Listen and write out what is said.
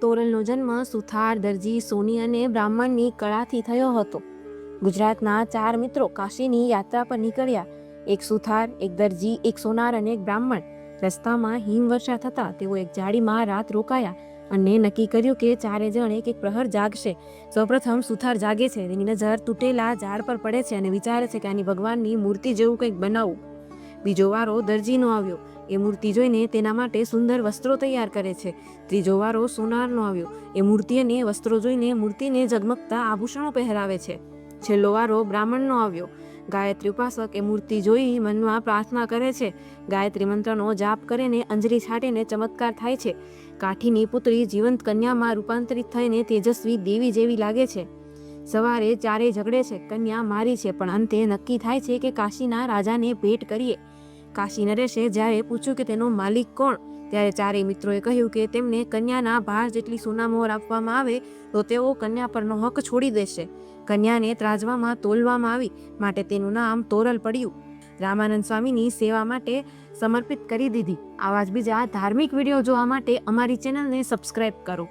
તોરલનો જન્મ સુથાર, દરજી, સોની અને બ્રાહ્મણની કળાથી થયો હતો. ગુજરાતના ચાર મિત્રો કાશીની યાત્રા પર નીકળ્યા. એક સુથાર, એક દરજી, એક સોનાર અને એક બ્રાહ્મણ. રસ્તામાં હિમવર્ષા થતાં તેઓ એક જાળીમાં રાત રોકાયા અને નક્કી કર્યું કે ચારે જણ એક એક પ્રહર જાગશે. સૌપ્રથમ સુથાર જાગે છે. તેની નજર તૂટેલા ઝાડ પર પડે છે અને વિચારે છે કે આની ભગવાનની મૂર્તિ જેવું કંઈક બનાવવું બીજો વારો દરજીનો આવ્યો. એ મૂર્તિ જોઈને તેના માટે સુંદર વસ્ત્રો તૈયાર કરે છે. ત્રીજો વારો સોનારનો આવ્યો. એ મૂર્તિ અને વસ્ત્રો જોઈને મૂર્તિને ઝગમગતા આભૂષણો પહેરાવે છે. છેલ્લો વારો બ્રાહ્મણનો આવ્યો. ગાયત્રી ઉપાસક એ મૂર્તિ જોઈ મનમાં પ્રાર્થના કરે છે. ગાયત્રી મંત્રનો જાપ કરીને અંજલિ છાંટીને ચમત્કાર થાય છે. કાઠીની પુત્રી જીવંત કન્યામાં રૂપાંતરિત થઈને તેજસ્વી દેવી જેવી લાગે છે. સવારે ચારે ઝઘડે છે, કન્યા મારી છે, પણ અંતે નક્કી થાય છે કે કાશીના રાજાને ભેટ કરીએ. કાશી નરેશે જ્યારે પૂછ્યું કે તેનો માલિક કોણ? ત્યારે ચારેય મિત્રોએ કહ્યું કે તેમને કન્યાના ભાર જેટલી સોનામોહર આપવામાં આવે, તો તેઓ કન્યા પરનો હક છોડી દેશે. કન્યાને ત્રાજવામાં તોલવામાં આવી, માટે તેનું નામ તોરલ પડ્યું. રામાનંદ સ્વામીની સેવા માટે સમર્પિત કરી દીધી. આવા જ બીજા ધાર્મિક વીડિયો જોવા માટે અમારી ચેનલને સબસ્ક્રાઇબ કરો.